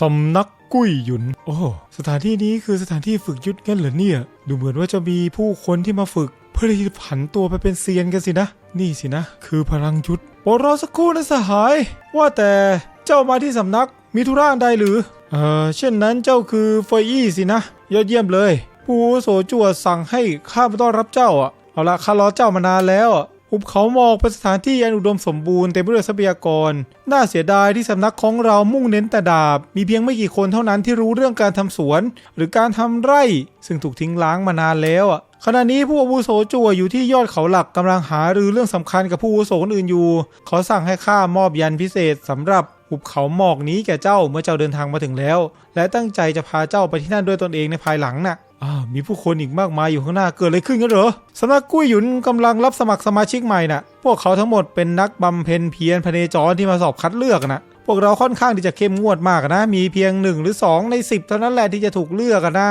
สำนักกุ้ยหยุน โอ้สถานที่นี้คือสถานที่ฝึกยุทธงั้นเหรอเนี่ย ดูเหมือนว่าจะมีผู้คนที่มาฝึก เพื่อที่จะผันตัวไปเป็นเซียนกันสินะ นี่สินะ คือพลังยุทธโปรดรอสักครู่นะสหาย ว่าแต่เจ้ามาที่สำนักมีธุระใดหรือ เออเช่นนั้นเจ้าคือเฟยอี้สินะ ยอดเยี่ยมเลย ผู้โสจวดสั่งให้ข้ามาต้อนรับเจ้าอะเอาละข้ารอเจ้ามานานแล้วอะ หุบเขาหมอกเป็นสถานที่อันอุดมสมบูรณ์เต็มไปด้วยทรัพยากร น่าเสียดายที่สำนักของเรามุ่งเน้นแต่ดาบ มีเพียงไม่กี่คนเท่านั้นที่รู้เรื่องการทำสวน หรือการทำไร่ ซึ่งถูกทิ้งล้างมานานแล้วอะขณะนี้ผู้อาวุโสจั่วอยู่ที่ยอดเขาหลักกำลังหารือเรื่องสำคัญกับผู้อาวุโสคนอื่นอยู่เขาสั่งให้ข้ามอบยันพิเศษสำหรับหุบเขาหมอกนี้แก่เจ้าเมื่อเจ้าเดินทางมาถึงแล้ว และตั้งใจจะพาเจ้าไปที่นั่นด้วยตนเองในภายหลังน่ะ มีผู้คนอีกมากมายอยู่ข้างหน้าเกิดอะไรขึ้นกันเหรอสำนักกุ้ยหยุนกำลังรับสมัครสมาชิกใหม่น่ะ พวกเขาทั้งหมดเป็นนักบำเพ็ญเพียรพเนจรที่มาสอบคัดเลือกนะพวกเราค่อนข้างที่จะเข้มงวดมากนะ มีเพียงหนึ่งหรือสองในสิบเท่านั้นแหละที่จะถูกเลือกนะ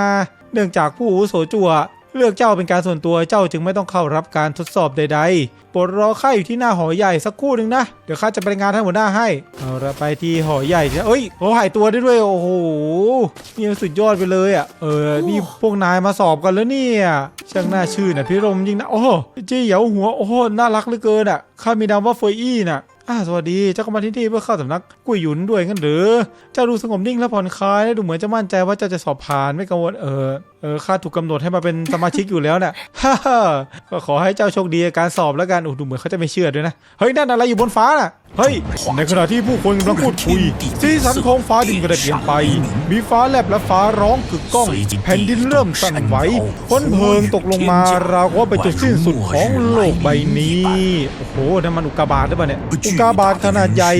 เนื่องจากผู้อุโสจัว เลือกเจ้าเป็นการส่วนตัวเจ้าจึงไม่ต้องเข้ารับการทดสอบใดๆโปรดรอข้าอยู่ที่หน้าหอใหญ่สักครู่หนึ่งนะ เดี๋ยวข้าจะไปรายงานท่านหัวหน้าให้ เอาละไปที่หอใหญ่เอ้ยเขาหายตัวได้ด้วย โอ้โหนี่มันสุดยอดไปเลยอะ เออ นี่พวกนายมาสอบกันแล้วเนี่ย ช่างน่าชื่นนะพี่รมจริงนะ โอ้โหจี้เหยาหัว โอ้โหน่ารักเหลือเกินอะ ข้ามีนามว่าเฟยอี้น่ะ อ่าสวัสดีเจ้าก็มาที่นี่เพื่อเข้าสำนักกุ้ยหยุนด้วยงั้นหรือ เจ้าดูสงบนิ่งและผ่อนคลายและดูเหมือนจะมั่นใจว่าเจ้าจะสอบผ่านไม่กังวลเออเออข้าถูกกำหนดให้มาเป็นสมาชิกอยู่แล้วเนี่ยฮ่าก็ขอให้เจ้าโชคดีการสอบแล้วกันโอ้ดูเหมือนเขาจะไม่เชื่อด้วยนะเฮ้ยนั่นอะไรอยู่บนฟ้าน่ะ เฮ้ย ในขณะที่ผู้คนกำลังพูดคุย สีสันของฟ้าดินก็ได้เปลี่ยนไป มีฟ้าแลบและฟ้าร้องกึกก้อง แผ่นดินเริ่มสั่นไหวฝนเพลิงตกลงมาราวกับว่าเป็นจุดสิ้นสุดของโลกใบนี้ โอ้โหนั่นมันอุกกาบาตหรือเปล่าเนี่ย อุกกาบาตขนาดใหญ่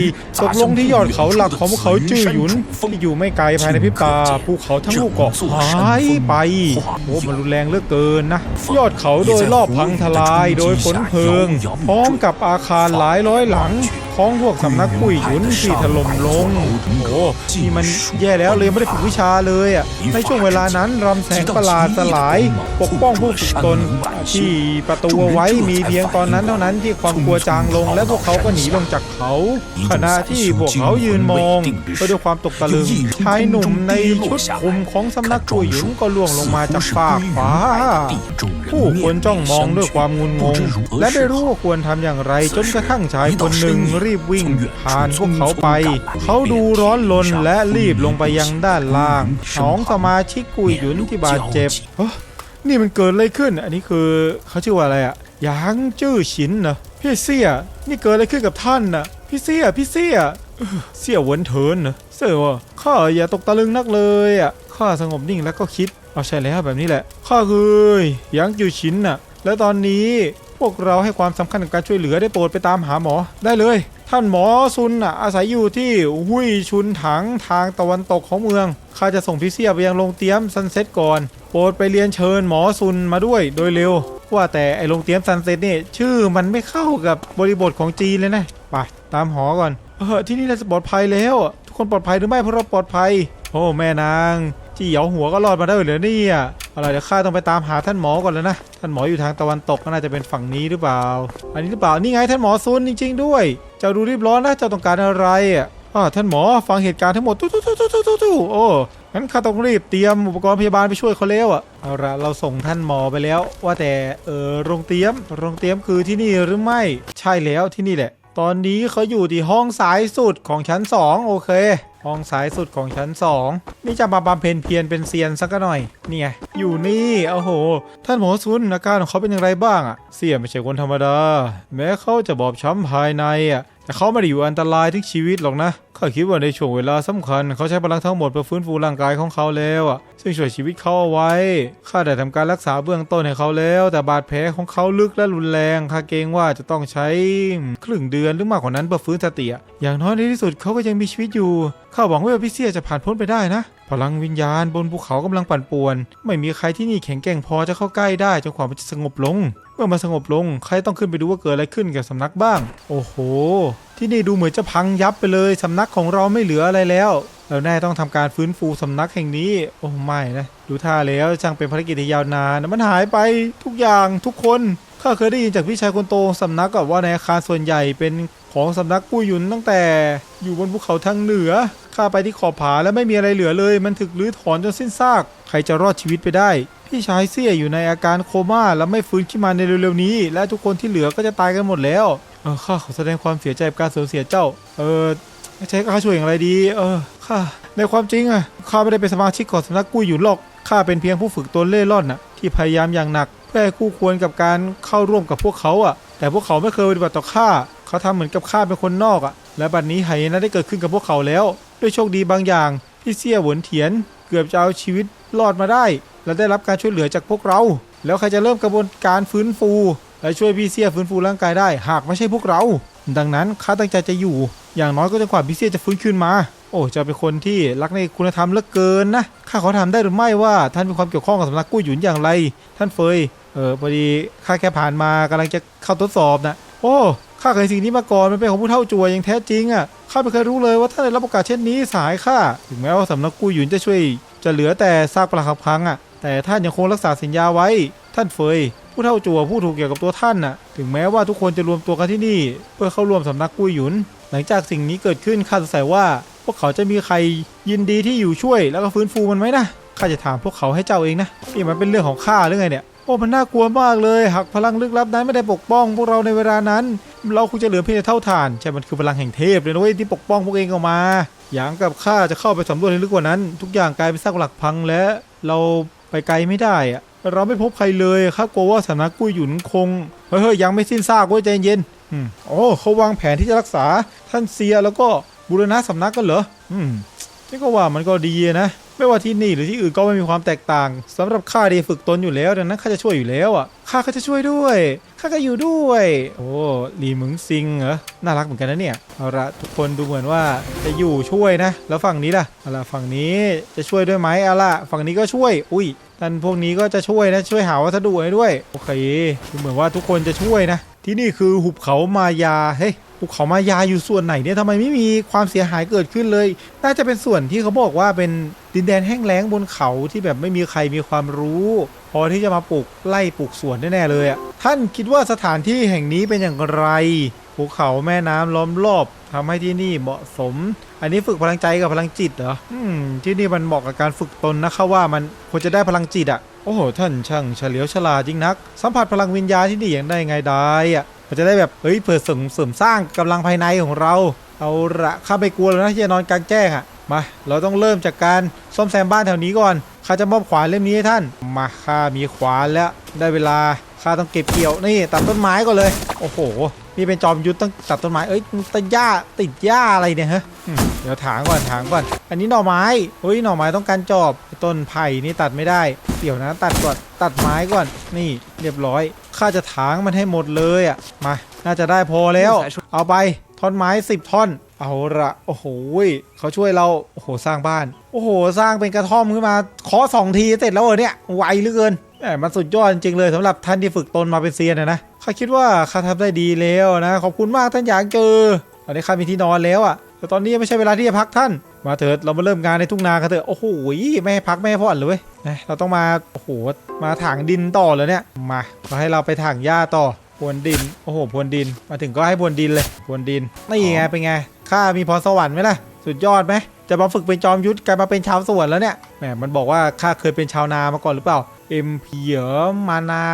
ตกลงที่ยอดเขาหลักของภูเขาจื้อหยุนที่อยู่ไม่ไกลภายในพริบตาภูเขาทั้งลูกเกาะหายไปโอ้มันรุนแรงเหลือเกินนะ ยอดเขาโดยรอบพังทลายโดยฝนเพลิง พร้อมกับอาคารหลายร้อยหลัง ของพวกสำนักปุ้ยหยุนที่ถล่มลง โอ้นี่มันแย่แล้วเลยไม่ได้ฝึกวิชาเลยอะ ในช่วงเวลานั้นรำแสงประหลาดสลาย ปกป้องผู้ฝึกตนที่ประตูเอาไว้มีเพียงตอนนั้นเท่านั้นที่ความกลัวจางลง และพวกเขาก็หนีลงจากเขา ขณะที่พวกเขายืนมองไปด้วยความตกตะลึงชายหนุ่มในชุดคลุมของสำนักปุ้ยหยุนก็ล่วงลงมาจากฟากฟ้าผู้คนจ้องมองด้วยความงุนงง และไม่รู้ว่าควรทำอย่างไรจนกระทั่งชายคนหนึ่งรีบวิ่งผ่านพวกเขาไป เขาดูร้อนลนและรีบลงไปยังด้านล่างสองสมาชิกกุยหยุนที่บาดเจ็บเฮ้ยนี่มันเกิดอะไรขึ้น อันนี้คือเขาชื่อว่าอะไรอะหยางจื้อฉินเหรอพี่เสี่ยนี่เกิดอะไรขึ้นกับท่านน่ะพี่เสี่ยพี่เสี่ยเอ้อเสี่ยหวนเถินเหรอเสี่ยว่าข้าอย่าตกตะลึงนักเลยอะข้าสงบนิ่งแล้วก็คิดเอาใช่แล้วแบบนี้แหละข้าคือหยางจื้อฉินน่ะ และตอนนี้พวกเราให้ความสำคัญกับการช่วยเหลือได้โปรดไปตามหาหมอได้เลย ท่านหมอซุนน่ะอาศัยอยู่ที่หุยชุนถังทางตะวันตกของเมือง ข้าจะส่งพี่เสียไปยังโรงเตรียมซันเซ็ตก่อน โปรดไปเรียนเชิญหมอซุนมาด้วยโดยเร็ว ว่าแต่ไอโรงเตรียมซันเซ็ตนี่ชื่อมันไม่เข้ากับบริบทของจีนเลยนะ ไปตามหอก่อน เออที่นี่เราจะปลอดภัยแล้ว ทุกคนปลอดภัยหรือไม่พวกเราปลอดภัย โอ้แม่นาง จี้เหยาหัวก็รอดมาได้เหรอเนี่ย อะไรเดี๋ยวข้าต้องไปตามหาท่านหมอก่อนแล้วนะ ท่านหมออยู่ทางตะวันตกก็น่าจะเป็นฝั่งนี้หรือเปล่า อันนี้หรือเปล่า นี่ไงท่านหมอซุนจริง ๆ ด้วย เจ้าดูรีบร้อนนะ เจ้าต้องการอะไรอะอ่าท่านหมอฟังเหตุการณ์ทั้งหมดตู้ตู้ตู้ตู้ตู้ตู้โอ้งั้นข้าต้องรีบเตรียมอุปกรณ์พยาบาลไปช่วยเขาแล้วอะ เอาละเราส่งท่านหมอไปแล้ว ว่าแต่เออโรงเตรียม โรงเตรียมคือที่นี่หรือไม่ ใช่แล้วที่นี่แหละ ตอนนี้เขาอยู่ที่ห้องสายสุดของชั้น 2 โอเค ห้องสายสุดของชั้น 2 นี่จะมาบำเพ็ญเพียรเป็นเซียนสักหน่อย เนี่ย อยู่นี่โอ้โห ท่านหมอซุนอาการของเขาเป็นอย่างไรบ้างอะเสี่ยไม่ใช่คนธรรมดา แม้เขาจะบอบช้ำภายในอะ แต่เขาไม่ได้อยู่อันตรายถึงชีวิตหรอกนะข้าคิดว่าในช่วงเวลาสำคัญ เขาใช้พลังทั้งหมดเพื่อฟื้นฟูร่างกายของเขาแล้วอะ ซึ่งช่วยชีวิตเขาเอาไว้ ข้าได้ทำการรักษาเบื้องต้นให้เขาแล้ว แต่บาดแผลของเขาลึกและรุนแรงข้าเกรงว่าจะต้องใช้ครึ่งเดือนหรือมากกว่านั้นเพื่อฟื้นสติอะอย่างน้อยในที่สุดเขาก็ยังมีชีวิตอยู่ ข้าหวังว่าพี่เสียจะผ่านพ้นไปได้นะ พลังวิญญาณบนภูเขากำลังปั่นป่วน ไม่มีใครที่นี่แข็งแกร่งพอจะเข้าใกล้ได้จนกว่ามันจะสงบลง เมื่อมันสงบลงใครต้องขึ้นไปดูว่าเกิดอะไรขึ้นกับสำนักบ้าง โอ้โห ที่นี่ดูเหมือนจะพังยับไปเลยสำนักของเราไม่เหลืออะไรแล้วเราแน่ต้องทำการฟื้นฟูสำนักแห่งนี้ โอ้ไม่นะ ดูท่าแล้วช่างเป็นภารกิจที่ยาวนานมันหายไปทุกอย่างทุกคน ข้าเคยได้ยินจากพี่ชายคนโตสำนักกับว่าในอาคารส่วนใหญ่เป็นของสำนักกู้หยุนตั้งแต่อยู่บนภูเขาทางเหนือ ข้าไปที่ขอบผาแล้วไม่มีอะไรเหลือเลย มันถึกรื้อถอนจนสิ้นซาก ใครจะรอดชีวิตไปได้ พี่ชายเสียอยู่ในอาการโคม่าแล้วไม่ฟื้นขึ้นมาในเร็วๆนี้ และทุกคนที่เหลือก็จะตายกันหมดแล้ว เออข้าขอแสดงความเสียใจกับการสูญเสียเจ้า เออใช้ข้าช่วยอย่างไรดี เออข้าในความจริงอะข้าไม่ได้เป็นสมาชิกของสำนักกู้หยุนหรอก ข้าเป็นเพียงผู้ฝึกตนเล่ร่อนน่ะที่พยายามอย่างหนัก เพื่อให้คู่ควรกับการเข้าร่วมกับพวกเขาอะ แต่พวกเขาไม่เคยปฏิบัติต่อข้าเขาทำเหมือนกับข้าเป็นคนนอกอะ และบัดนี้ไหนะได้เกิดขึ้นกับพวกเขาแล้ว ด้วยโชคดีบางอย่างพี่เสี่ยหวนเถียน เกือบจะเอาชีวิตรอดมาได้ และได้รับการช่วยเหลือจากพวกเรา แล้วใครจะเริ่มกระบวนการฟื้นฟู และช่วยพี่เสี่ยฟื้นฟูร่างกายได้ หากไม่ใช่พวกเรา ดังนั้นข้าตั้งใจจะอยู่ อย่างน้อยก็จนกว่าพี่เสี่ยจะฟื้นคืนมา อ้จะเป็นคนที่รักในคุณธรรมเหลือเกินนะข้าขอถามได้หรือไม่ว่าท่านมีความเกี่ยวข้องกับสำนักกู้หยุนอย่างไร ท่านเฟยเออพอดีข้าแค่ผ่านมากำลังจะเข้าทดสอบนะโอ้ข้าเคยสิ่งนี้มาก่อนมันเป็นของผู้เฒ่าจัวอย่างแท้จริงอะข้าไม่เคยรู้เลยว่าท่านได้รับโอกาสเช่นนี้สายข้าถึงแม้ว่าสำนักกู้หยุนจะช่วย จะเหลือแต่ซากปรักหักพังอะแต่ท่านยังคงรักษาสัญญาไว้ ท่านเฟยผู้เฒ่าจัวผู้ถูกเกี่ยวกับตัวท่านน่ะ ถึงแม้ว่าทุกคนจะรวมตัวกันที่นี่ เพื่อเข้าร่วมสำนักกู้หยุน หลังจากสิ่งนี้เกิดขึ้นข้าสงสัยว่า พวกเขาจะมีใครยินดีที่อยู่ช่วยแล้วก็ฟื้นฟูมันไหมนะข้าจะถามพวกเขาให้เจ้าเองนะนี่มันเป็นเรื่องของข้าหรือไงเนี่ยโอ้มันน่ากลัวมากเลยหากพลังลึกลับนั้นไม่ได้ปกป้อง พวกเราในเวลานั้น เราคงจะเหลือเพียงแต่เท่าฐานใช่มันคือพลังแห่งเทพเลยนะเว้ยที่ปกป้องพวกเองออกมา อย่างกับข้าจะเข้าไปสำรวจให้ลึกกว่านั้น ทุกอย่างกลายเป็นซากปลักพังและเราไปไกลไม่ได้อะเราไม่พบใครเลยข้ากลัวว่าสำนักกุ้ยหยุนคงเฮ้ยยังไม่สิ้นซากเว้ยใจเย็นอืมโอ้เขาวางแผนที่จะรักษาท่านเซียแล้วก็ บูรณะสำนักกันเหรอ อืมนี่ก็ว่ามันก็ดีนะ ไม่ว่าที่นี่หรือที่อื่นก็ไม่มีความแตกต่างสำหรับข้าดีฝึกตนอยู่แล้วดังนั้นข้าจะช่วยอยู่แล้วอะ ข้าก็จะช่วยด้วย ข้าก็อยู่ด้วย โอ้ลีหมึงซิงเหรอ น่ารักเหมือนกันนะเนี่ย เอาละทุกคนดูเหมือนว่าจะอยู่ช่วยนะ แล้วฝั่งนี้ล่ะ เอาละฝั่งนี้จะช่วยด้วยไหมเอาละฝั่งนี้ก็ช่วย อุ้ยท่านพวกนี้ก็จะช่วยนะ ช่วยหาวัสดุให้ด้วย โอเคดูเหมือนว่าทุกคนจะช่วยนะ ที่นี่คือหุบเขามายา เฮ้ย หุบเขามายาอยู่ส่วนไหนเนี่ยทำไมไม่มีความเสียหายเกิดขึ้นเลย น่าจะเป็นส่วนที่เขาบอกว่าเป็นดินแดนแห้งแล้งบนเขาที่แบบไม่มีใครมีความรู้ พอที่จะมาปลูกไล่ปลูกสวนแน่ๆเลยอะท่านคิดว่าสถานที่แห่งนี้เป็นอย่างไรภูเขาแม่น้ำล้อมรอบทำให้ที่นี่เหมาะสม อันนี้ฝึกพลังใจกับพลังจิตเหรออืมที่นี่มันเหมาะกับการฝึกตนนะเขาว่ามันควรจะได้พลังจิตอะโอ้โหท่านช่างเฉลียวฉลาดจริงนัก สัมผัสพลังวิญญาณที่นี่อย่างได้ไงได้อะ มันจะได้แบบเฮ้ยเผื่อเสริมเสริมสร้างกำลังภายในของเรา เอาละข้าไม่กลัวแล้วนะที่จะนอนกลางแจ้งอะมา เราต้องเริ่มจากการซ่อมแซมบ้านแถวนี้ก่อนข้าจะมอบขวานเล่มนี้ให้ท่าน มาข้ามีขวานแล้วได้เวลาข้าต้องเก็บเกี่ยวนี่ตัดต้นไม้ก่อนเลย โอ้โหนี่เป็นจอมยุทธต้องตัดต้นไม้เอ้ยต้นหญ้าติดหญ้าอะไรเนี่ยฮะ เดี๋ยวถางก่อนถางก่อน อันนี้หน่อไม้เฮ้ยหน่อไม้ต้องการจอบต้นไผ่นี่ตัดไม่ได้ เดี๋ยวนะตัดก่อนตัดไม้ก่อน นี่เรียบร้อยข้าจะถางมันให้หมดเลยอะมา น่าจะได้พอแล้ว เอาไปท่อนไม้สิบท่อน เอาละโอ้โหเขาช่วยเราโอ้โหสร้างบ้าน โอ้โห สร้างเป็นกระท่อมขึ้นมาขอสองทีเสร็จแล้วเหรอเนี่ยไวเหลือเกินแหมมันสุดยอดจริงเลยสำหรับท่านที่ฝึกตนมาเป็นเซียนนะนะข้าคิดว่าข้าทำได้ดีแล้วนะขอบคุณมากท่านอยากเจอตอนนี้ข้ามีที่นอนแล้วอะ แต่ตอนนี้ยังไม่ใช่เวลาที่จะพักท่าน มาเถิดเรามาเริ่มงานในทุ่งนากันเถอะ โอ้โหไม่ให้พักไม่ให้ผ่อนเลยเว้ยนะเราต้องมา โอ้โห มาถางดินต่อเลยเนี่ย มาเราให้เราไปถางหญ้าต่อพวนดิน โอ้โหพวนดิน มาถึงก็ให้พวนดินเลยพวนดิน นี่ไงเป็นไง ข้ามีพรสวรรค์ไหมล่ะ สุดยอดไหม จะมาฝึกเป็นจอมยุทธกลายมาเป็นชาวสวนแล้วเนี่ยแหมมันบอกว่าข้าเคยเป็นชาวนามาก่อนหรือเปล่าเอ็มเพียรอมานา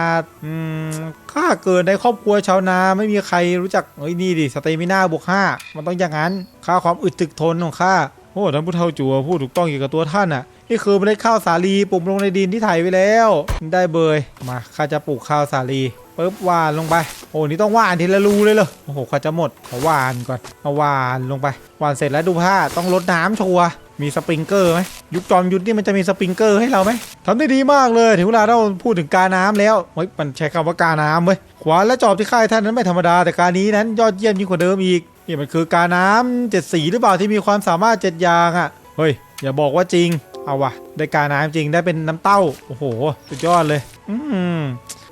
อืมข้าเกิดในครอบครัวชาวนาไม่มีใครรู้จักเฮ้ยนี่ดิสเตมิน่าบวกห้ามันต้องอย่างนั้น ข้าความอึดตึกทนของข้าโอ้ท่านผู้เฒ่าจัวพูดถูกต้องเกี่ยวกับตัวท่านอะ นี่คือเมล็ดข้าวสาลีปลูกลงในดินที่ไถไว้แล้ว ได้เบยมาข้าจะปลูกข้าวสาลีปึ๊บหวานลงไป โอ้นี่ต้องหวานทีละรูเลยเหรอโอ้โหข้าจะหมดขอหวานก่อนเอาหวานลงไปหวานเสร็จแล้วดูผ้าต้องรดน้ำชัวร์มีสปริงเกอร์ไหมยุคจอมยุทธนี่มันจะมีสปริงเกอร์ให้เราไหมทำได้ดีมากเลยถึงเวลาเราพูดถึงกาน้ำแล้วเฮ้ยมันใช้คำว่ากาน้ำเว้ยขวานและจอบที่ค่ายท่านนั้นไม่ธรรมดาแต่การนี้นั้นยอดเยี่ยมยิ่งกว่าเดิมอีกนี่มันคือกาน้ำเจ็ดสีหรือเปล่าที่มีความสามารถเจ็ดอย่างอะ่ะเฮ้ยอย่าบอกว่าจริง เอาวะได้การน้ำจริงได้เป็นน้ำเต้า โอ้โห สุดยอดเลย อืม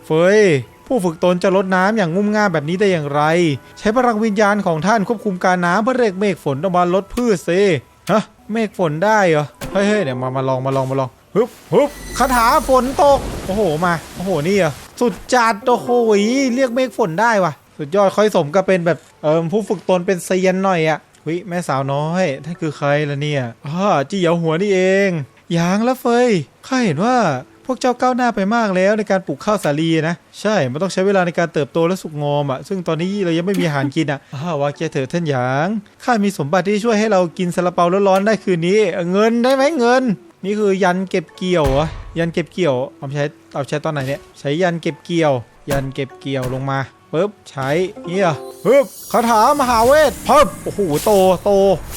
เฟยผู้ฝึกตนจะลดน้ำอย่างงุ่มง่ามแบบนี้ได้อย่างไร ใช้พลังวิญญาณของท่านควบคุมการน้ำเพื่อเรียกเมฆฝนออกมาลดพืชสิฮะเมฆฝนได้เหรอเฮ้ยเดี๋ยวมามาลองมาลองมาลองฮึบฮึบคาถาฝนตก โอ้โหมาโอ้โหนี่เหรอสุดจัดโอ้โหเรียกเมฆฝนได้ว่ะ สุดยอดค่อยสมกับเป็นแบบเอิมผู้ฝึกตนเป็นเซียนหน่อยอะ เฮ้ยแม่สาวน้อยท่านคือใครล่ะเนี่ยอ๋อจี้เหยาหัวนี่เองหยางและเฟยข้าเห็นว่าพวกเจ้าก้าวหน้าไปมากแล้วในการปลูกข้าวสาลีนะ ใช่ มันต้องใช้เวลาในการเติบโตและสุกงอมอะซึ่งตอนนี้เรายังไม่มีอาหารกินอะอ้าวว่าแกเถอะท่านหยาง ข้ามีสมบัติที่ช่วยให้เรากินซาลาเปาร้อนๆได้คืนนี้ เงินได้ไหมเงิน นี่คือยันเก็บเกี่ยวเหรอยันเก็บเกี่ยวเอาใช้เอาใช้ตอนไหนเนี่ย ใช้ยันเก็บเกี่ยว ยันเก็บเกี่ยวลงมา ปึ๊บใช้เนี่ยปึ๊บคาถามหาเวทปึ๊บโอ้โหโตโต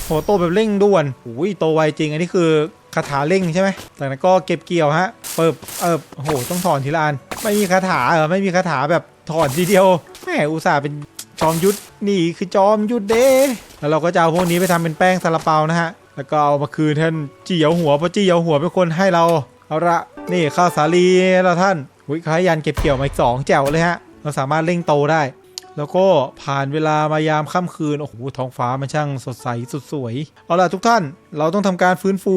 โหโตแบบเร่งด่วนโอ้ยโตไวจริงอันนี้คือคาถาเร่งใช่ไหมจากนั้นก็เก็บเกี่ยวฮะปึ๊บเออโอ้โหต้องถอนทีละอันไม่มีคาถาเหรอไม่มีคาถาแบบถอนทีเดียวแหมอุตส่าห์เป็นจอมยุทธนี่คือจอมยุทธเด้แล้วเราก็จะเอาพวกนี้ไปทำเป็นแป้งซาลาเปานะฮะแล้วก็เอามาคืนท่านจี้เหยาหัวเพราะจี้เหยาหัวเป็นคนให้เราเอาละนี่ข้าวสาลีเราท่านวิคล้ายันเก็บเกี่ยวมาอีกสองแจวเลยฮะ เราสามารถเร่งโตได้ แล้วก็ผ่านเวลามายามค่ำคืน โอ้โห ท้องฟ้ามันช่างสดใสสุดสวย เอาล่ะทุกท่าน เราต้องทำการฟื้นฟู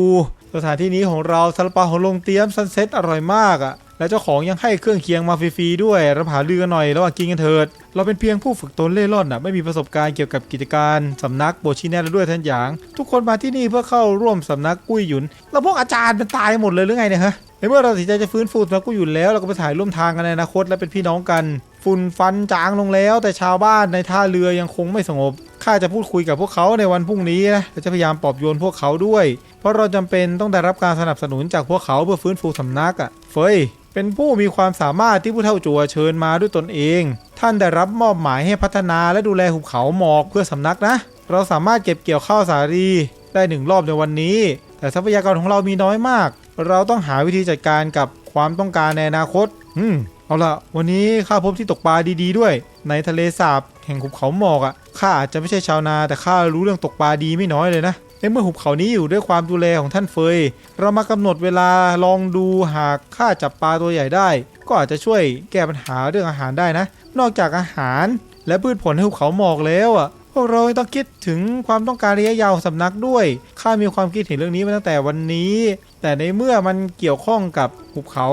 สถานที่นี้ของเราซาลาเปาของโรงเตรียมซันเซ็ตอร่อยมากอะ่ะและเจ้าของยังให้เครื่องเคียงมาฟรีๆด้วยรับหาลือกันหน่อยระหว่างกินกันเถิด เราเป็นเพียงผู้ฝึกตนเล่ร่อนอะไม่มีประสบการณ์เกี่ยวกับกิจการสำนักโบชิแนแลด้วยท่านหยาง ทุกคนมาที่นี่เพื่อเข้าร่วมสำนักกุ้ยหยุน แล้วพวกอาจารย์เป็นตายหมดเลยหรือไงเนี่ยฮะ ในเมื่อเราตัดสินใจจะฟื้นฟูสำนักกุ้ยหยุนแล้วเราก็ไปถ่ายร่วมทางกันในอนาคตและเป็นพี่น้องกัน ฝุ่นฟันจางลงแล้ว แต่ชาวบ้านในท่าเรือยังคงไม่สงบข้าจะพูดคุยกับพวกเขาในวันพรุ่งนี้นะและจะพยายามปลอบโยนพวกเขาด้วย เพราะเราจำเป็นต้องได้รับการสนับสนุนจากพวกเขาเพื่อฟื้นฟูสำนักอะ่ะ เฟย เป็นผู้มีความสามารถที่ผู้เฒ่าจัวเชิญมาด้วยตนเอง ท่านได้รับมอบหมายให้พัฒนาและดูแลหุบเขาหมอกเพื่อสำนักนะ เราสามารถเก็บเกี่ยวข้าวสาลีได้หนึ่งรอบในวันนี้ แต่ทรัพยากรของเรามีน้อยมาก เราต้องหาวิธีจัดการกับความต้องการในอนาคต อืม เอาละวันนี้ข้าพบที่ตกปลาดีๆด้วย ในทะเลสาบแห่งหุบเขาหมอกอะ่ะข้าอาจจะไม่ใช่ชาวนาแต่ข้ารู้เรื่องตกปลาดีไม่น้อยเลยนะในเมื่อหุบเขานี้อยู่ด้วยความดูแลของท่านเฟย เรามากำหนดเวลาลองดูหากข้าจับปลาตัวใหญ่ได้ ก็อาจจะช่วยแก้ปัญหาเรื่องอาหารได้นะ นอกจากอาหารและพืชผลให้หุบเขาหมอกแล้วอะพวกเราต้องคิดถึงความต้องการระยะยาวของสำนักด้วย ข้ามีความคิดเห็นเรื่องนี้มาตั้งแต่วันนี้ แต่ในเมื่อมันเกี่ยวข้องกับหุบเขา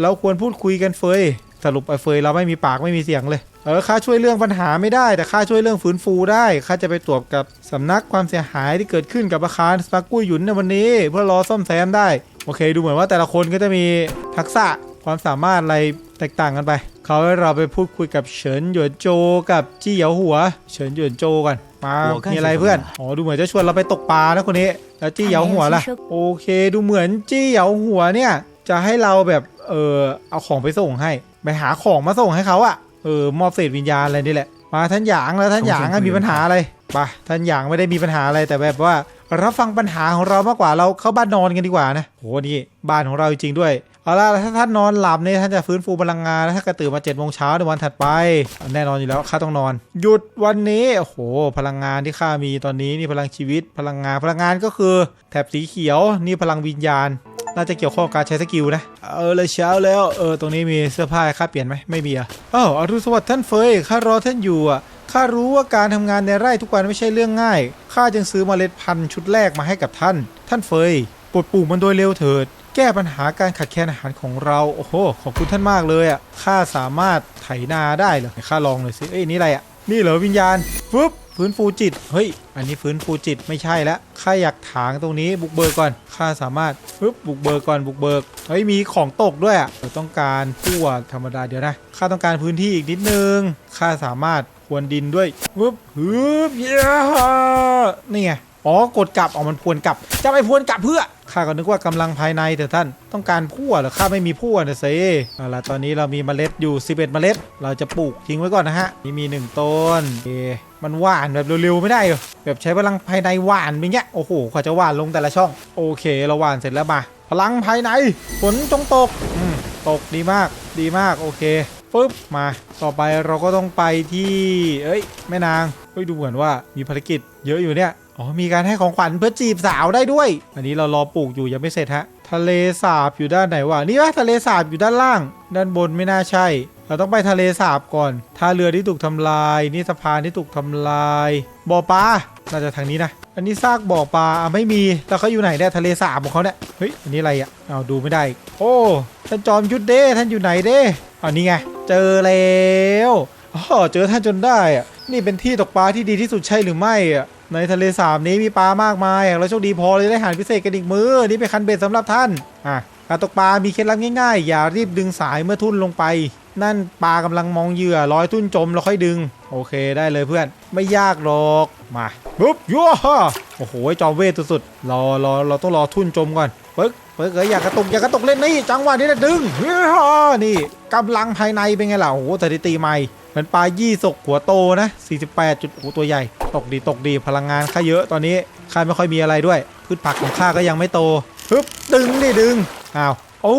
เราควรพูดคุยกันเฟย สรุปไอ้เฟยเราไม่มีปากไม่มีเสียงเลย เออข้าช่วยเรื่องปัญหาไม่ได้ แต่ข้าช่วยเรื่องฟื้นฟูได้ข้าจะไปตรวจกับสำนักความเสียหายที่เกิดขึ้นกับอาคารสปากุ้ยหยุนในวันนี้ เพื่อรอซ่อมแซมได้ โอเค ดูเหมือนว่าแต่ละคนก็จะมีทักษะความสามารถอะไรแตกต่างกันไป เขาให้เราไปพูดคุยกับเฉินหยวนโจกับจี้เหยาหัว เฉินหยวนโจกัน มา หัวกันมีอะไรสิเพื่อนหัวอ๋อ ดูเหมือนจะชวนเราไปตกปลานะคนนี้ แล้วจี้เหยาหัวล่ะ โอเค ดูเหมือนจี้เหยาหัวเนี่ย จะให้เราแบบ เออเอาของไปส่งให้ ไปหาของมาส่งให้เขาอะเออ มอบเศษวิญญาณอะไรนี่แหละ มาท่านหยางแล้วท่านหยางอะมีปัญหาอะไรไปท่านหยางไม่ได้มีปัญหาอะไรแต่แบบว่า รับฟังปัญหาของเรามากกว่าเราเข้าบ้านนอนกันดีกว่านะโหนี่บ้านของเราจริงๆด้วยเอาล่ะถ้าท่านนอนหลับเนี่ยท่านจะฟื้นฟูพลังงานแล้วถ้ากระตื่นมา7จ็ดโมงเช้าในวันถัดไป แน่นอนอยู่แล้วข้าต้องนอน หยุดวันนี้โอ้โห พลังงานที่ข้ามีตอนนี้นี่พลังชีวิต พลังงานพลังงานก็คือ แถบสีเขียวนี่พลังวิญญาณน่าจะเกี่ยวข้องกับการใช้สกิลนะ เออเลยเช้าแล้ว เออ ตรงนี้มีเสื้อผ้าให้ข้าเปลี่ยนไหม ไม่มีอะอ้าวอรุณสวัสดิ์ท่านเฟย ข้ารอท่านอยู่อะ ข้ารู้ว่าการทำงานในไร่ทุกวันไม่ใช่เรื่องง่าย ข้าจึงซื้อเมล็ดพันธุ์ชุดแรกมาให้กับท่าน ท่านเฟยปลดปลูกมันโดยเร็วเถิด แก้ปัญหาการขาดแคลนอาหารของเรา โอ้โห ขอบคุณท่านมากเลยอะ ข้าสามารถไถนาได้เหรอข้าลองหน่อยสิ เอ้ย นี่อะไรอะ นี่เหรอวิญญาณ ฟึบฟื้นฟูจิต เฮ้ย อันนี้ฟื้นฟูจิตไม่ใช่แล้วข้าอยากถางตรงนี้บุกเบิกก่อน ข้าสามารถฟึบบุกเบิกก่อนบุกเบิก เฮ้ย มีของตกด้วยอะเราต้องการพั่วธรรมดาเดี๋ยวนะ ข้าต้องการพื้นที่อีกนิดนึง ข้าสามารถ พวนดินด้วยฟึบฮึบเยนี่ไง อ๋อกดกลับออกมันพวนกลับ จะไปพวนกลับเพื่อ ข้าก็นึกว่ากำลังภายในเถอะท่าน ต้องการพั่วเหรอข้าไม่มีพั่วนะเซ่เอาล่ะตอนนี้เรามีเมล็ดอยู่ 11 เมล็ด เราจะปลูกทิ้งไว้ก่อนนะฮะ นี่มี 1 ต้นเอะมันหวานแบบเร็วๆไม่ได้เหรอแบบใช้พลังภายในหวานเป็นเงี้ย โอ้โหกว่าจะหวานลงแต่ละช่อง โอเค เราหวานเสร็จแล้วมา พลังภายใน ฝนจงตก อืม ตกดีมาก ดีมาก โอเค ปึ๊บมาต่อไปเราก็ต้องไปที่เอ้ยแม่นางเฮ้ยดูเหมือนว่ามีภารกิจเยอะอยู่เนี่ยอ๋อมีการให้ของขวัญเพื่อจีบสาวได้ด้วย อันนี้เรารอปลูกอยู่ยังไม่เสร็จฮะทะเลสาบอยู่ด้านไหนวะนี่วะทะเลสาบอยู่ด้านล่าง ด้านบนไม่น่าใช่ เราต้องไปทะเลสาบก่อนท่าเรือที่ถูกทำลาย นี่สะพานที่ถูกทำลายบ่อปลา น่าจะทางนี้นะ อันนี้ซากบ่อปลาไม่มี แล้วเขาอยู่ไหนเนี่ยทะเลสาบของเขาเนี่ย เฮ้ย อันนี้อะไรอะเอาดูไม่ได้ โอ้ ท่านจอมยุทธเด้ ท่านอยู่ไหนเด้อันนี้ไง เจอแล้วอ๋อเจอท่านจนได้อะนี่เป็นที่ตกปลาที่ดีที่สุดใช่หรือไม่อะในทะเลสาบนี้มีปลามากมายอะเราโชคดีพอเลยได้อาหารพิเศษกันอีกมือนี่เป็นคันเบ็ดสำหรับท่าน อะการตกปลา มีเคล็ดลับง่ายๆ อย่ารีบดึงสายเมื่อทุ่นลงไป นั่นปลากำลังมองเหยื่อร้อยทุ่นจมแล้วค่อยดึง โอเคได้เลยเพื่อน ไม่ยากหรอกมาปุ๊บยั่วโอ้โหจอมเวทสุดๆรอรอเราต้องรอทุ่นจมก่อนปึ๊กปึ๊กเอ้ยอย่ากระตุกอย่ากระตุกเล่นนี่จังหวะนี้นะดึงเฮ้นี่กำลังภายในเป็นไงล่ะโอ้โหสถิติใหม่เหมือนปลายี่สกหัวโตนะ48จุดโอ้ตัวใหญ่ ตกดีตกดีพลังงานค่าเยอะตอนนี้ค่าไม่ค่อยมีอะไรด้วย พืชผักของข้าก็ยังไม่โตปึ๊บดึงดิดึงอ้าวโอ้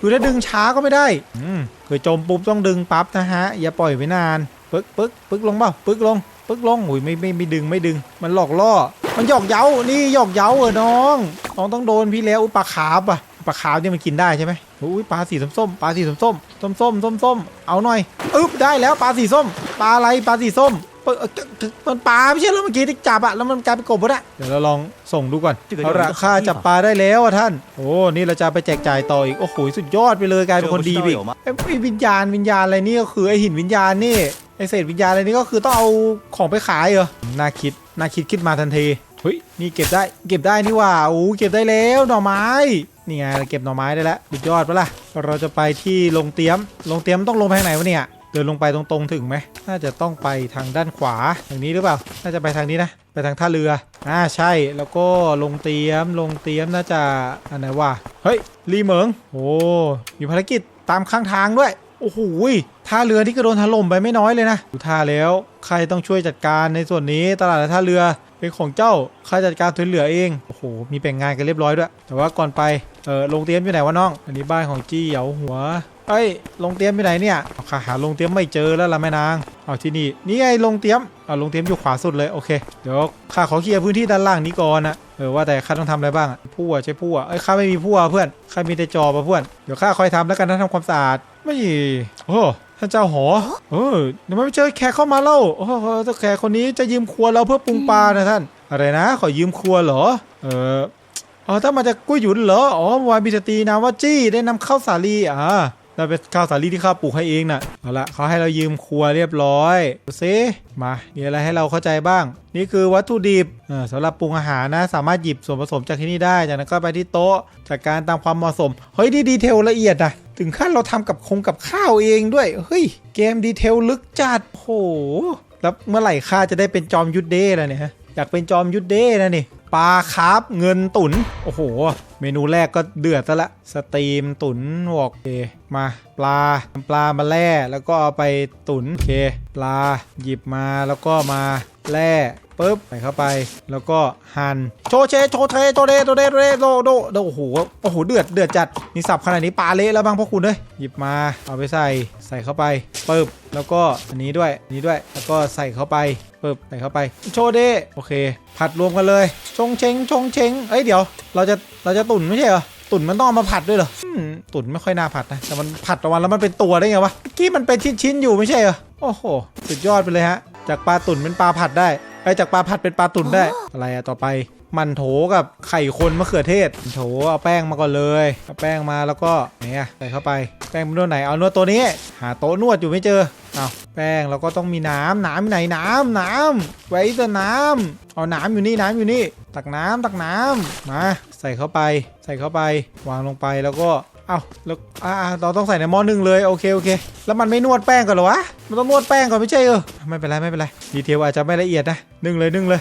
ดูถ้าดึงช้าก็ไม่ได้อืมเคยจมปุ๊บต้องดึงปั๊บนะฮะ อย่าปล่อยไว้นานปึ๊กปึ๊กปึ๊กลงเปล่าปึ๊กลงปึ๊กลงอุ้ยไม่ไม่ไม่ดึงไม่ดึง มันหลอกล่อ มันหยอกเย้านี่หยอกเย้าเออน้องน้องต้องโดนพี่แล้วอุ๊ยปลาคาร์ฟอะปลาคาร์ฟเนี่ยมันกินได้ใช่ไหมอุ้ยปลาสีส้มๆปลาสีส้มส้มส้มส้มส้มส้มๆเอาหน่อยอึ๊บได้แล้วปลาสีส้ม ปลาอะไรปลาสีส้ม เปิดเอ่อมันปลาไม่ใช่เหรอเมื่อกี้ที่จับอะแล้วมันกลายเป็นกบวะเนี่ยเดี๋ยวเราลองส่งดูก่อนเอาราคาจับปลาได้แล้วอะท่าน โอ้นี่เราจะไปแจกจ่ายต่ออีก โอ้โหสุดยอดไปเลยกลายเป็นคนดีไปอีก ไอ้ไอ้วิญญาณวิญญาณอะไรนี่ก็คือไอ้หินวิญญาณนี่ไอ้เศษวิญญาณอะไรนี่ก็คือต้องเอาของไปขายเหรอน่าคิดน่าคิดขึ้นมาทันทีเฮ้ยนี่เก็บได้ เก็บได้นี่หว่าโอ้เก็บได้แล้วหน่อไม้นี่ไงเราเก็บหน่อไม้ได้แล้วสุดยอดปะล่ะเราจะไปที่ลงเตรียมลงเตรียมต้องลงไปทางไหนวะเนี่ย เดินลงไปตรงๆถึงไหมน่าจะต้องไปทางด้านขวาทางนี้หรือเปล่า น่าจะไปทางนี้นะ ไปทางท่าเรืออ่าใช่แล้วก็ลงเตียมลงเตียมน่าจะอันไหนวะเฮ้ยรีเหมิงโอ้มีภารกิจตามข้างทางด้วยโอ้โหท่าเรือที่ก็โดนถล่มไปไม่น้อยเลยนะดูท่าแล้วใครต้องช่วยจัดการในส่วนนี้ตลาดและท่าเรือเป็นของเจ้าใครจัดการทุนเหลือเองโอ้โหมีแบ่งงานกันเรียบร้อยด้วย แต่ว่าก่อนไปเออลงเตียมอยู่ไหนวะน้อง อันนี้บ้านของจี้เหยาหัว เอ้ยลงเตียมอยู่ไหนเนี่ยเอาข้าหาลงเตียมไม่เจอแล้วล่ะแม่นางเอาที่นี่นี่ไงลงเตียมเอาลงเตียมอยู่ขวาสุดเลยโอเคเดี๋ยวข้าขอเคลียร์พื้นที่ด้านล่างนี้ก่อนนะเออว่าแต่ข้าต้องทำอะไรบ้างอะพั่วใช่พั่วเอ้ยข้าไม่มีพั่วเพื่อนข้ามีแต่จอป่ะเพื่อนเดี๋ยวข้าคอยทำแล้วกันถ้าทำความสะอาดไม่โอ้ท่านเจ้าหอเออเดี๋ยวไม่เจอแขกเข้ามาเล่าโอ้โหแขกคนนี้จะยืมครัวเราเพื่อปรุงปลานะท่าน อะไรนะ ขอยืมครัวเหรอ เอออ๋อถ้ามาจากกุ้ยหยุนเหรอ อ๋อวานมีสตรีนามว่าจี้ได้นำข้าวสาลีอ่า นั่นเป็นข้าวสาลีที่ข้าปลูกให้เองน่ะเอาละเขาให้เรายืมครัวเรียบร้อยดูซิมามีอะไรให้เราเข้าใจบ้าง นี่คือวัตถุดิบเออสำหรับปรุงอาหารนะ สามารถหยิบส่วนผสมจากที่นี่ได้จากนั้นก็ไปที่โต๊ะจัดการตามความเหมาะสมเฮ้ยดีดีเทลละเอียดนะถึงขั้นเราทำกับคงกับข้าวเองด้วยเฮ้ยเกมดีเทลลึกจัดโหแล้วเมื่อไหร่ข้าจะได้เป็นจอมยุทธเด้ล้วเนี่ยฮะอยากเป็นจอมยุทธเด้นะนี่ปลาคาร์ฟเงินตุนโอ้โห เมนูแรกก็เดือดซะละ สตรีมตุนวอกเคมาปลาปลามาแล่แล้วก็เอาไปตุนเค ปลาหยิบมาแล้วก็มาแล่ ปุ๊บใส่เข้าไป แล้วก็หั่นโชเชโชเทโชเดโชเดโชเดโดโดโดโอ้โหโอ้โหเดือดเดือดจัดนี่สับขนาดนี้ปลาเละแล้วบ้างพ่อคุณเอ้ยหยิบมาเอาไปใส่ใส่เข้าไปปึ๊บแล้วก็อันนี้ด้วยอันนี้ด้วยแล้วก็ใส่เข้าไปปึ๊บใส่เข้าไป โชเดโอเค ผัดรวมกันเลย ชงเชงชงเชงเอ้ยเดี๋ยวเราจะเราจะตุ๋นไม่ใช่เหรอตุ๋นมันต้องเอามาผัดด้วยเหรอตุ๋นไม่ค่อยน่าผัดนะ แต่มันผัดออกมาแล้วมันเป็นตัวได้ไงวะเมื่อกี้มันเป็นชิ้นๆอยู่ไม่ใช่เหรอ โอ้โห สุดยอดไปเลยฮะ จากปลาตุ๋นเป็นปลาผัดได้ ไอ้ยจากปลาผัดเป็นปลาตุ๋นได้ อะไรอะต่อไป มันโถกับไข่คนมะเขือเทศมันโถเอาแป้งมาก่อนเลยเอาแป้งมาแล้วก็เนี่ยใส่เข้าไปแป้งมันนวดไหนเอานวดตัวนี้ หาโต๊ะนวดอยู่ไม่เจอเอาแป้งแล้วก็ต้องมีน้ำน้ำอยู่ไหนน้ำน้ำไว้แต่น้ำเอาน้ำอยู่นี่น้ำอยู่นี่ ตักน้ำตักน้ำมาใส่เข้าไป ใส่เข้าไป วางลงไปแล้วก็ เอาแล้วอ่าเราต้องใส่ในหม้อนึ่งเลยโอเคโอเค แล้วมันไม่นวดแป้งก่อนเหรอวะมันต้องนวดแป้งก่อนไม่ใช่เออไม่เป็นไรไม่เป็นไรดีเทลอาจจะไม่ละเอียดนะนึ่งเลยนึ่งเลย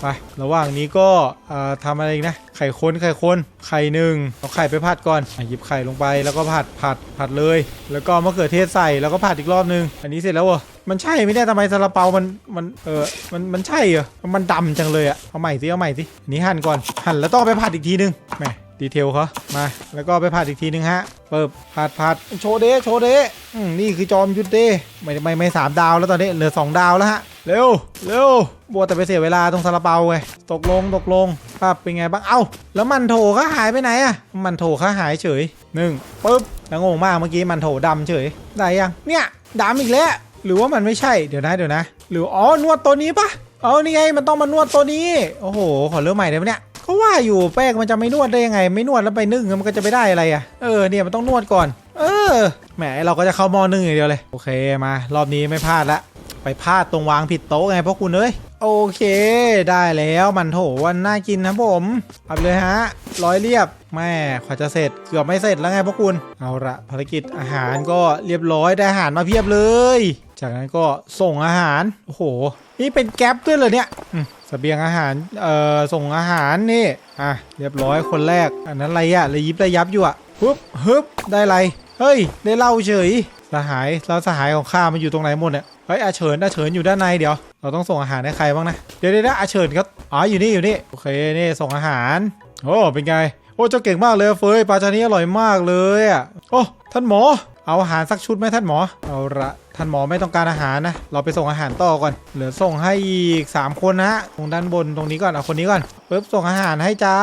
ไประหว่างนี้ก็อ่าทำอะไรอีกนะ ไข่คนไข่คนไข่หนึ่งเอาไข่ไปผัดก่อนอะหยิบไข่ลงไปแล้วก็ผัดผัดผัดเลย แล้วก็มะเขือเทศใส่แล้วก็ผัดอีกรอบนึง อันนี้เสร็จแล้วเหรอมันใช่ไมเนี่ยทำไมซาลาเปามันมันเออมันมันใช่เหรอมันดำจังเลยอะเอาใหม่สิเอาใหม่สินี้หั่นก่อนหั่นแล้วต้องไปผัดอีกทีนึงแหม ดีเทลเขามา แล้วก็ไปผัดอีกทีนึงฮะ เปิบผัดผัดโชเดโชเดอืมนี่คือจอมยุทธเดไม่ไม่ไม่สามดาวแล้วตอนนี้เหลือสองดาวแล้วฮะ เร็วเร็วบัวแต่ไปเสียเวลาตรงซาลาเปาไงตกลงตกลงภาพเป็นไงบ้าง เอ้า แล้วมันโถเขาหายไปไหนอะมันโถเขาหายเฉยหนึ่งปึ๊บแล้วงงมากเมื่อกี้มันโถดำเฉย ได้ยัง เนี่ยดำอีกแล้ว หรือว่ามันไม่ใช่ เดี๋ยวนะเดี๋ยวนะ หรืออ๋อนวดตัวนี้ปะเอานี่ไงมันต้องมานวดตัวนี้ โอ้โห ขอเริ่มใหม่ได้ปะเนี่ย ก็ว่าอยู่แป้งมันจะไม่นวดได้ยังไง ไม่นวดแล้วไปนึ่งมันก็จะไปได้อะไรอะเออเนี่ยมันต้องนวดก่อน เออแหมเราก็จะเข้ามอนึ่งอย่างเดียวเลยโอเคมารอบนี้ไม่พลาดละไปพลาดตรงวางผิดโต๊ะไงเพวกคุณเอ้ยโอเค ได้แล้วมันโถวันน่ากินนะผมเอาเลยฮะร้อยเรียบแม่ขวาจะเสร็จเกือบไม่เสร็จแล้วไงพวกคุณ เอาละภารกิจอาหารก็เรียบร้อยได้อาหารมาเพียบเลย จากนั้นก็ส่งอาหารโอ้โห นี่เป็นแก๊ปด้วยเหรอเนี่ยอืมเบียงอาหาร เอ่อ ส่งอาหารนี่ อะ เรียบร้อยคนแรก อันนั้นอะไรอะเลยยิบระยับอยู่อะฮึบฮึบได้ไร เฮ้ย ได้เหล้าเฉย สหาย แล้วสหายของข้ามันอยู่ตรงไหนหมดเนี่ย เฮ้ยอาเฉินอาเฉินอยู่ด้านในเดี๋ยว เราต้องส่งอาหารให้ใครบ้างนะ เดี๋ยวเดี๋ยวอาเฉินครับอ๋อ อยู่นี่ อยู่นี่ โอเค นี่ ส่งอาหาร โอ้ เป็นไง โอ้ เจ้าเก่งมากเลยเฟยปลาจานนี้อร่อยมากเลยอะ โอ้ ท่านหมอ เอาอาหารสักชุดไหมท่านหมอ เอาละท่านหมอไม่ต้องการอาหารนะ เราไปส่งอาหารต่อก่อน เหลือส่งให้อีก 3 คนนะตรงด้านบนตรงนี้ก่อน เอาคนนี้ก่อนปึ๊บส่งอาหารให้จ้า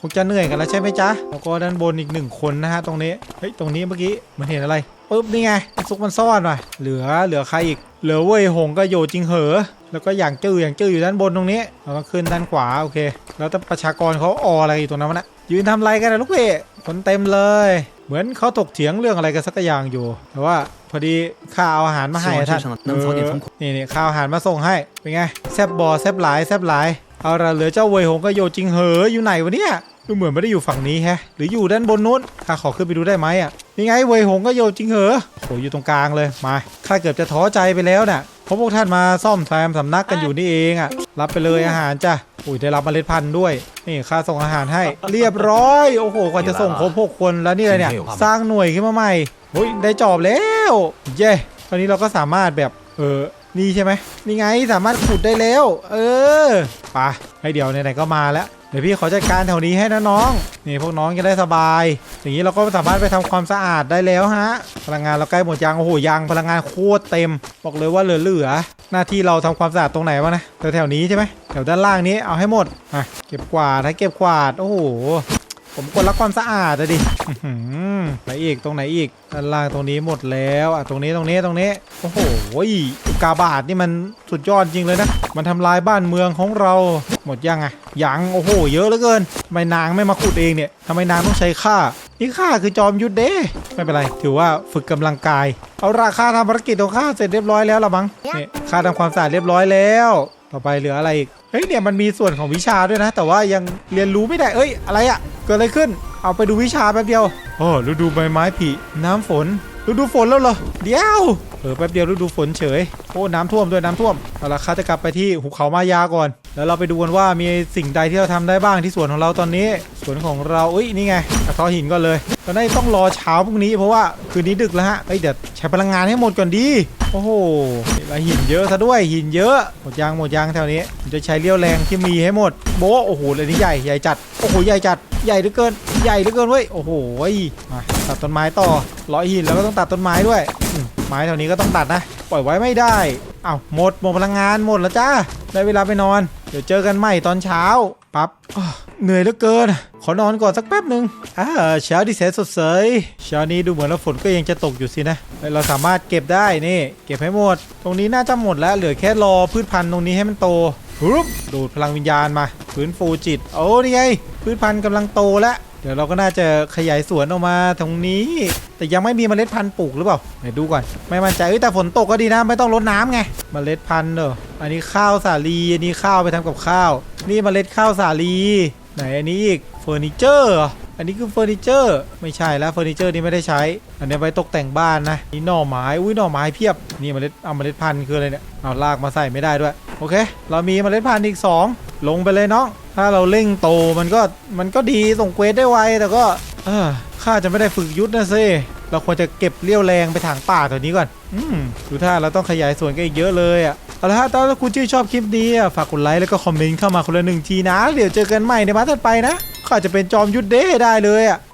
คงจะเหนื่อยกันแล้วใช่ไหมจ๊ะแล้วก็ด้านบนอีกหนึ่งคนนะฮะตรงนี้ เฮ้ยตรงนี้เมื่อกี้มันเห็นอะไรปึ๊บนี่ไงซุกมันซ่อนว่ะเหลือเหลือใครอีก เหลือเว่ยหงกับโยจริงเหอ แล้วก็อย่างจื้ออย่างจื้ออยู่ด้านบนตรงนี้ เราต้องขึ้นด้านขวาโอเค แล้วแต่ประชากรเขาอออะไรอยู่ตรงนั้นวะนะยืนทำอะไรกันนะลูกเอ๋คนเต็มเลย เหมือนเขาถกเถียงเรื่องอะไรกันสักอย่างอยู่ แต่ว่าพอดีข้าเอาอาหารมาให้ท่านนี่นี่ข้าวอาหารมาส่งให้ เป็นไง แซบบอแซบหลายแซบหลาย เอาละเหลือเจ้าเวยหงก็โยจริงเหออยู่ไหนวะเนี่ย ดูเหมือนไม่ได้อยู่ฝั่งนี้แฮะ หรืออยู่ด้านบนนู้น ข้าขอขึ้นไปดูได้ไหมอะ นี่ไงเวยหงก็โยจริงเหอโหอยู่ตรงกลางเลย มา ข้าเกือบจะท้อใจไปแล้วน่ะเพราะพวกท่านมาซ่อมแซมสำนักกันอยู่นี่เองอะ รับไปเลยอาหารจ้ะ อุ้ยได้รับเมล็ดพันธุ์ด้วย นี่ข้าส่งอาหารให้ เรียบร้อย โอ้โห กว่าจะส่งครบหกคนแล้วนี่อะไรเนี่ย สร้างหน่วยขึ้นมาใหม่เฮ้ยได้จอบแล้ว เย้ตอนนี้เราก็สามารถแบบ เออ นี่ใช่ไหมนี่ไงสามารถขุดได้แล้ว เออไปะให้เดี๋ยวไหนๆก็มาแล้วเดี๋ยวพี่ขอจัดการแถวนี้ให้นะน้องนี่พวกน้องจะได้สบาย อย่างนี้เราก็สามารถไปทำความสะอาดได้แล้วฮะ พลังงานเราใกล้หมดยังโอ้โหยังพลังงานโคตรเต็ม บอกเลยว่าเหลือๆหน้าที่เราทำความสะอาดตรงไหนวะนะแถวๆนี้ใช่ไหมแถวด้านล่างนี้เอาให้หมดอะเก็บกวาดให้เก็บกวาดโอ้โห ผมกดรักความสะอาดอะดิไหนอีกตรงไหนอีกด้านล่างตรงนี้หมดแล้วอะตรงนี้ตรงนี้ตรงนี้โอ้โหกาบาตนี่มันสุดยอดจริงเลยนะ มันทำลายบ้านเมืองของเราหมดยังอะยังโอ้โห เยอะเหลือเกินทำไมนางไม่มาขุดเองเนี่ยทำไมนางต้องใช้ข้านี่ข้าคือจอมยุทธเด้ไม่เป็นไร ถือว่าฝึกกำลังกาย เอาราคาทำภารกิจของข้าเสร็จเรียบร้อยแล้วละมั้งนี่ข้าทำความสะอาดเรียบร้อยแล้ว ต่อไปเหลืออะไรอีก เฮ้ยเนี่ยมันมีส่วนของวิชาด้วยนะ แต่ว่ายังเรียนรู้ไม่ได้ เอ้ยอะไรอะเกิดอะไรขึ้น เอาไปดูวิชาแป๊บเดียวโอ้ฤดูใบไม้ผลิน้ำฝนฤดูฝนแล้วเหรอ เดี๋ยว เออแป๊บเดียวฤดูฝนเฉย โอ้น้ำท่วมด้วยน้ำท่วม เอาละข้าจะกลับไปที่หุบเขามายาก่อน แล้วเราไปดูกันว่ามีสิ่งใดที่เราทำได้บ้างที่สวนของเราตอนนี้ สวนของเราอุ้ยนี่ไงกระเท้อหินก่อนเลยตอนนี้ต้องรอเช้าพรุ่งนี้เพราะว่าคืนนี้ดึกแล้วฮะเอ้ยเดี๋ยวใช้พลังงานให้หมดก่อนดี โอ้โหลหินเยอะซะด้วยหินเยอะหมดยางหมดยางแถวนี้ผมจะใช้เลี้ยวแรงที่มีให้หมด โบโอ้โหเลยนี่ใหญ่ใหญ่จัดโอ้โหใหญ่จัดใหญ่เหลือเกินใหญ่เหลือเกินเว้ยโอ้โหมาตัดต้นไม้ต่อร้อยหินแล้วก็ต้องตัดต้นไม้ด้วยมไม้แถวนี้ก็ต้องตัดนะ ปล่อยไว้ไม่ได้อ้าวหมดหมดพลังงานหมดแล้วจ้าได้เวลาไปนอน เดี๋ยวเจอกันใหม่ตอนเช้า ปั๊บเหนื่อยเหลือเกิน ขอนอนก่อนสักแป๊บหนึ่งอ่าเช้าที่แสนสดใสเช้านี้ดูเหมือนว่าฝนก็ยังจะตกอยู่สินะเฮ้ยเราสามารถเก็บได้นี่ เก็บให้หมด ตรงนี้น่าจะหมดแล้ว เหลือแค่รอพืชพันธุ์ตรงนี้ให้มันโตฮึบดูดพลังวิญญาณมา ฟื้นฟูจิต โอ้นี่ไงพืชพันธุ์กำลังโตแล้ว ดี๋ยวเราก็น่าจะขยายสวนออกมาตรงนี้ แต่ยังไม่มีเมล็ดพันธุ์ปลูกหรือเปล่าเดี๋ยวดูก่อน ไม่มั่นใจเอ้ยแต่ฝนตกก็ดีนะ ไม่ต้องรดน้ำไงเมล็ดพันธุ์เนอะอันนี้ข้าวสาลีอันนี้ข้าวไปทำกับข้าว นี่เมล็ดข้าวสาลีไหนอันนี้อีกเฟอร์นิเจอร์ออันนี้คือเฟอร์นิเจอร์ไม่ใช่แล้วเฟอร์นิเจอร์นี่ไม่ได้ใช้ อันนี้ไว้ตกแต่งบ้านนะนี่หน่อไม้อุ้ยหน่อไม้เพียบนี่เมล็ดเอาเมล็ดพันธุ์คืออะไรเนี่ยเอาลากมาใส่ไม่ได้ด้วย โอเค เรามีเมล็ดพันธุ์อีก 2 ลงไปเลยน้อง ถ้าเราเร่งโตมันก็มันก็ดีส่งเควสได้ไว แต่ก็เออข้าจะไม่ได้ฝึกยุทธนะซิเราควรจะเก็บเลี้ยวแรงไปทางป่าตัวนี้ก่อน อืมดูท่าเราต้องขยายสวนกันอีกเยอะเลยอะ เอาละฮะถ้าคุณชื่นชอบคลิปนี้ฝากกดไลค์แล้วก็คอมเมนต์เข้ามาคนละหนึ่งทีนะ เดี๋ยวเจอกันใหม่ในมาถัดไปนะข้าจะเป็นจอมยุทธเด้ได้เลยอะ